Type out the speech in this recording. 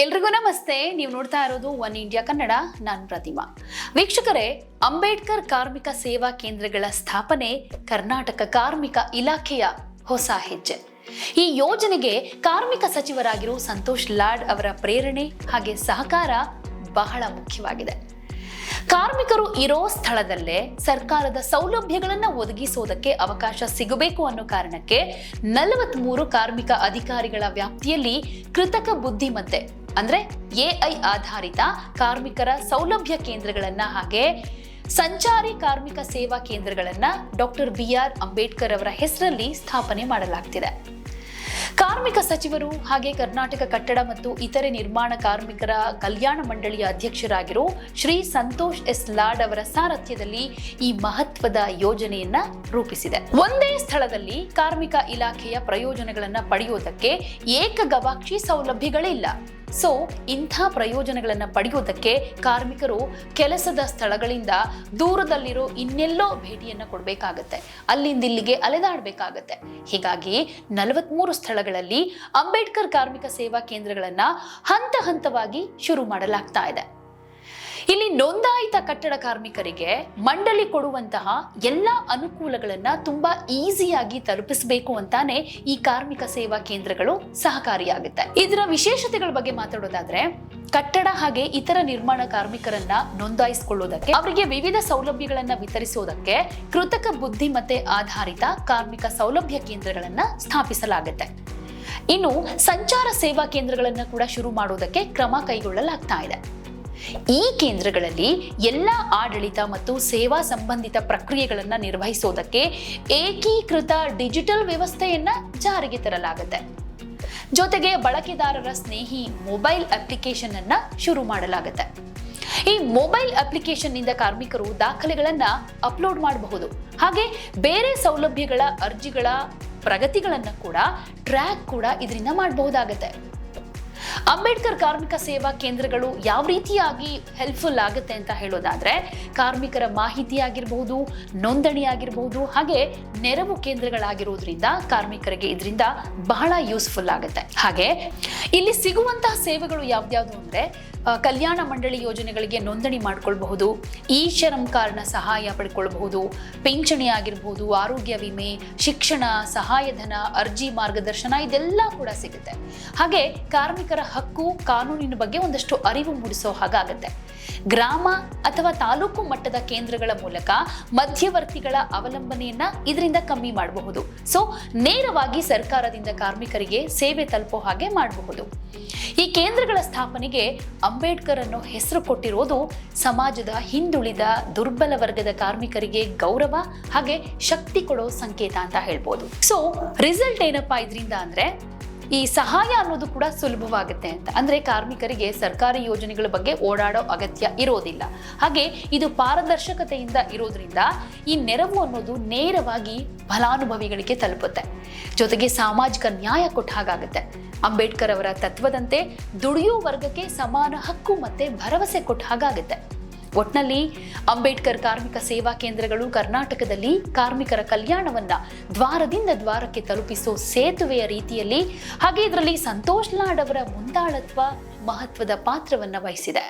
ಎಲ್ರಿಗೂ ನಮಸ್ತೆ. ನೀವು ನೋಡ್ತಾ ಇರೋದು ಒನ್ ಇಂಡಿಯಾ ಕನ್ನಡ, ನಾನು ಪ್ರತಿಮಾ. ವೀಕ್ಷಕರೇ, ಅಂಬೇಡ್ಕರ್ ಕಾರ್ಮಿಕ ಸೇವಾ ಕೇಂದ್ರಗಳ ಸ್ಥಾಪನೆ ಕರ್ನಾಟಕ ಕಾರ್ಮಿಕ ಇಲಾಖೆಯ ಹೊಸ ಹೆಜ್ಜೆ. ಈ ಯೋಜನೆಗೆ ಕಾರ್ಮಿಕ ಸಚಿವರಾಗಿರೋ ಸಂತೋಷ್ ಲಾಡ್ ಅವರ ಪ್ರೇರಣೆ ಹಾಗೆ ಸಹಕಾರ ಬಹಳ ಮುಖ್ಯವಾಗಿದೆ. ಕಾರ್ಮಿಕರು ಇರೋ ಸ್ಥಳದಲ್ಲೇ ಸರ್ಕಾರದ ಸೌಲಭ್ಯಗಳನ್ನ ಒದಗಿಸೋದಕ್ಕೆ ಅವಕಾಶ ಸಿಗಬೇಕು ಅನ್ನೋ ಕಾರಣಕ್ಕೆ ನಲವತ್ಮೂರು ಕಾರ್ಮಿಕ ಅಧಿಕಾರಿಗಳ ವ್ಯಾಪ್ತಿಯಲ್ಲಿ ಕೃತಕ ಬುದ್ಧಿಮತ್ತೆ ಅಂದ್ರೆ ಎಐ ಆಧಾರಿತ ಕಾರ್ಮಿಕರ ಸೌಲಭ್ಯ ಕೇಂದ್ರಗಳನ್ನ ಹಾಗೆ ಸಂಚಾರಿ ಕಾರ್ಮಿಕ ಸೇವಾ ಕೇಂದ್ರಗಳನ್ನ ಡಾಕ್ಟರ್ ಬಿ ಆರ್ ಅಂಬೇಡ್ಕರ್ ಅವರ ಹೆಸರಲ್ಲಿ ಸ್ಥಾಪನೆ ಮಾಡಲಾಗ್ತಿದೆ. ಕಾರ್ಮಿಕ ಸಚಿವರು ಹಾಗೆ ಕರ್ನಾಟಕ ಕಟ್ಟಡ ಮತ್ತು ಇತರೆ ನಿರ್ಮಾಣ ಕಾರ್ಮಿಕರ ಕಲ್ಯಾಣ ಮಂಡಳಿಯ ಅಧ್ಯಕ್ಷರಾಗಿರೋ ಶ್ರೀ ಸಂತೋಷ್ ಎಸ್ ಲಾಡ್ ಅವರ ಸಾರಥ್ಯದಲ್ಲಿ ಈ ಮಹತ್ವದ ಯೋಜನೆಯನ್ನ ರೂಪಿಸಿದೆ. ಒಂದೇ ಸ್ಥಳದಲ್ಲಿ ಕಾರ್ಮಿಕ ಇಲಾಖೆಯ ಪ್ರಯೋಜನಗಳನ್ನು ಪಡೆಯುವುದಕ್ಕೆ ಏಕ ಗವಾಕ್ಷಿ ಸೌಲಭ್ಯಗಳಿಲ್ಲ. ಸೊ ಇಂಥ ಪ್ರಯೋಜನಗಳನ್ನು ಪಡೆಯುವುದಕ್ಕೆ ಕಾರ್ಮಿಕರು ಕೆಲಸದ ಸ್ಥಳಗಳಿಂದ ದೂರದಲ್ಲಿರೋ ಇನ್ನೆಲ್ಲೋ ಭೇಟಿಯನ್ನು ಕೊಡಬೇಕಾಗತ್ತೆ. ಅಲ್ಲಿಂದ ಇಲ್ಲಿಗೆ ಅಲೆದಾಡಬೇಕಾಗತ್ತೆ. ಹೀಗಾಗಿ ನಲವತ್ಮೂರು ಸ್ಥಳಗಳಲ್ಲಿ ಅಂಬೇಡ್ಕರ್ ಕಾರ್ಮಿಕ ಸೇವಾ ಕೇಂದ್ರಗಳನ್ನು ಹಂತ ಹಂತವಾಗಿ ಶುರು ಮಾಡಲಾಗ್ತಾ ಇದೆ. ನೋಂದಾಯಿತ ಕಟ್ಟಡ ಕಾರ್ಮಿಕರಿಗೆ ಮಂಡಳಿ ಕೊಡುವಂತಹ ಎಲ್ಲ ಅನುಕೂಲಗಳನ್ನ ತುಂಬಾ ಈಸಿಯಾಗಿ ತಲುಪಿಸಬೇಕು ಅಂತಾನೆ ಈ ಕಾರ್ಮಿಕ ಸೇವಾ ಕೇಂದ್ರಗಳು ಸಹಕಾರಿಯಾಗುತ್ತೆ. ಇದರ ವಿಶೇಷತೆಗಳ ಬಗ್ಗೆ ಮಾತಾಡೋದಾದ್ರೆ, ಕಟ್ಟಡ ಹಾಗೆ ಇತರ ನಿರ್ಮಾಣ ಕಾರ್ಮಿಕರನ್ನ ನೋಂದಾಯಿಸಿಕೊಳ್ಳುವುದಕ್ಕೆ ಅವರಿಗೆ ವಿವಿಧ ಸೌಲಭ್ಯಗಳನ್ನ ವಿತರಿಸುವುದಕ್ಕೆ ಕೃತಕ ಬುದ್ಧಿಮತ್ತೆ ಆಧಾರಿತ ಕಾರ್ಮಿಕ ಸೌಲಭ್ಯ ಕೇಂದ್ರಗಳನ್ನ ಸ್ಥಾಪಿಸಲಾಗುತ್ತೆ. ಇನ್ನು ಸಂಚಾರ ಸೇವಾ ಕೇಂದ್ರಗಳನ್ನು ಕೂಡ ಶುರು ಮಾಡುವುದಕ್ಕೆ ಕ್ರಮ ಕೈಗೊಳ್ಳಲಾಗ್ತಾ ಇದೆ. ಈ ಕೇಂದ್ರಗಳಲ್ಲಿ ಎಲ್ಲ ಆಡಳಿತ ಮತ್ತು ಸೇವಾ ಸಂಬಂಧಿತ ಪ್ರಕ್ರಿಯೆಗಳನ್ನು ನಿರ್ವಹಿಸೋದಕ್ಕೆ ಏಕೀಕೃತ ಡಿಜಿಟಲ್ ವ್ಯವಸ್ಥೆಯನ್ನು ಜಾರಿಗೆ ತರಲಾಗುತ್ತೆ. ಜೊತೆಗೆ ಬಳಕೆದಾರರ ಸ್ನೇಹಿ ಮೊಬೈಲ್ ಅಪ್ಲಿಕೇಶನ್ ಅನ್ನ ಶುರು ಮಾಡಲಾಗುತ್ತೆ. ಈ ಮೊಬೈಲ್ ಅಪ್ಲಿಕೇಶನ್ನಿಂದ ಕಾರ್ಮಿಕರು ದಾಖಲೆಗಳನ್ನ ಅಪ್ಲೋಡ್ ಮಾಡಬಹುದು. ಹಾಗೆ ಬೇರೆ ಸೌಲಭ್ಯಗಳ ಅರ್ಜಿಗಳ ಪ್ರಗತಿಗಳನ್ನ ಕೂಡ ಟ್ರ್ಯಾಕ್ ಕೂಡ ಇದರಿಂದ ಮಾಡಬಹುದಾಗತ್ತೆ. ಅಂಬೇಡ್ಕರ್ ಕಾರ್ಮಿಕ ಸೇವಾ ಕೇಂದ್ರಗಳು ಯಾವ ರೀತಿಯಾಗಿ ಹೆಲ್ಪ್ಫುಲ್ ಆಗುತ್ತೆ ಅಂತ ಹೇಳೋದಾದ್ರೆ, ಕಾರ್ಮಿಕರ ಮಾಹಿತಿ ಆಗಿರಬಹುದು ನೋಂದಣಿ ಆಗಿರಬಹುದು ಹಾಗೆ ನೆರವು ಕೇಂದ್ರಗಳಾಗಿರೋದ್ರಿಂದ ಕಾರ್ಮಿಕರಿಗೆ ಇದರಿಂದ ಬಹಳ ಯೂಸ್ಫುಲ್ ಆಗುತ್ತೆ. ಹಾಗೆ ಇಲ್ಲಿ ಸಿಗುವಂತಹ ಸೇವೆಗಳು ಯಾವ್ದ್ಯಾವ್ದು ಅಂದ್ರೆ ಕಲ್ಯಾಣ ಮಂಡಳಿ ಯೋಜನೆಗಳಿಗೆ ನೋಂದಣಿ ಮಾಡ್ಕೊಳ್ಬಹುದು ಈ ಶರಂ ಕಾರ್ಡ್ನ ಸಹಾಯ ಪಡ್ಕೊಳ್ಬಹುದು, ಪಿಂಚಣಿ ಆಗಿರ್ಬೋದು, ಆರೋಗ್ಯ ವಿಮೆ, ಶಿಕ್ಷಣ, ಸಹಾಯಧನ, ಅರ್ಜಿ ಮಾರ್ಗದರ್ಶನ ಇದೆಲ್ಲ ಕೂಡ ಸಿಗುತ್ತೆ. ಹಾಗೆ ಕಾರ್ಮಿಕರ ಹಕ್ಕು, ಕಾನೂನಿನ ಬಗ್ಗೆ ಒಂದಷ್ಟು ಅರಿವು ಮೂಡಿಸೋ ಹಾಗಾಗತ್ತೆ. ಗ್ರಾಮ ಅಥವಾ ತಾಲೂಕು ಮಟ್ಟದ ಕೇಂದ್ರಗಳ ಮೂಲಕ ಮಧ್ಯವರ್ತಿಗಳ ಅವಲಂಬನೆಯನ್ನ ಇದರಿಂದ ಕಮ್ಮಿ ಮಾಡಬಹುದು. ಸೊ ನೇರವಾಗಿ ಸರ್ಕಾರದಿಂದ ಕಾರ್ಮಿಕರಿಗೆ ಸೇವೆ ತಲುಪೋ ಹಾಗೆ ಮಾಡಬಹುದು. ಈ ಕೇಂದ್ರಗಳ ಸ್ಥಾಪನೆಗೆ ಅಂಬೇಡ್ಕರ್ ಅನ್ನು ಹೆಸರು ಕೊಟ್ಟಿರೋದು ಸಮಾಜದ ಹಿಂದುಳಿದ ದುರ್ಬಲ ವರ್ಗದ ಕಾರ್ಮಿಕರಿಗೆ ಗೌರವ ಹಾಗೆ ಶಕ್ತಿ ಕೊಡೋ ಸಂಕೇತ ಅಂತ ಹೇಳ್ಬೋದು. ಸೊ ರಿಸಲ್ಟ್ ಏನಪ್ಪಾ ಇದರಿಂದ ಅಂದ್ರೆ ಈ ಸಹಾಯ ಅನ್ನೋದು ಕೂಡ ಸುಲಭವಾಗುತ್ತೆ ಅಂತ. ಅಂದ್ರೆ ಕಾರ್ಮಿಕರಿಗೆ ಸರ್ಕಾರಿ ಯೋಜನೆಗಳ ಬಗ್ಗೆ ಓಡಾಡೋ ಅಗತ್ಯ ಇರೋದಿಲ್ಲ. ಹಾಗೆ ಇದು ಪಾರದರ್ಶಕತೆಯಿಂದ ಇರೋದ್ರಿಂದ ಈ ನೆರವು ಅನ್ನೋದು ನೇರವಾಗಿ ಫಲಾನುಭವಿಗಳಿಗೆ ತಲುಪುತ್ತೆ. ಜೊತೆಗೆ ಸಾಮಾಜಿಕ ನ್ಯಾಯ ಕೊಟ್ಟ ಹಾಗಾಗುತ್ತೆ. ಅಂಬೇಡ್ಕರ್ ಅವರ ತತ್ವದಂತೆ ದುಡಿಯೋ ವರ್ಗಕ್ಕೆ ಸಮಾನ ಹಕ್ಕು ಮತ್ತೆ ಭರವಸೆ ಕೊಟ್ಟ ಹಾಗಾಗುತ್ತೆ. ಒಟ್ನಲ್ಲಿ ಅಂಬೇಡ್ಕರ್ ಕಾರ್ಮಿಕ ಸೇವಾ ಕೇಂದ್ರಗಳು ಕರ್ನಾಟಕದಲ್ಲಿ ಕಾರ್ಮಿಕರ ಕಲ್ಯಾಣವನ್ನ ದ್ವಾರದಿಂದ ದ್ವಾರಕ್ಕೆ ತಲುಪಿಸೋ ಸೇತುವೆಯ ರೀತಿಯಲ್ಲಿ ಹಾಗೆ ಇದರಲ್ಲಿ ಸಂತೋಷ್ ಲಾಡ್ ಅವರ ಮುಂದಾಳತ್ವ ಮಹತ್ವದ ಪಾತ್ರವನ್ನ ವಹಿಸಿದೆ.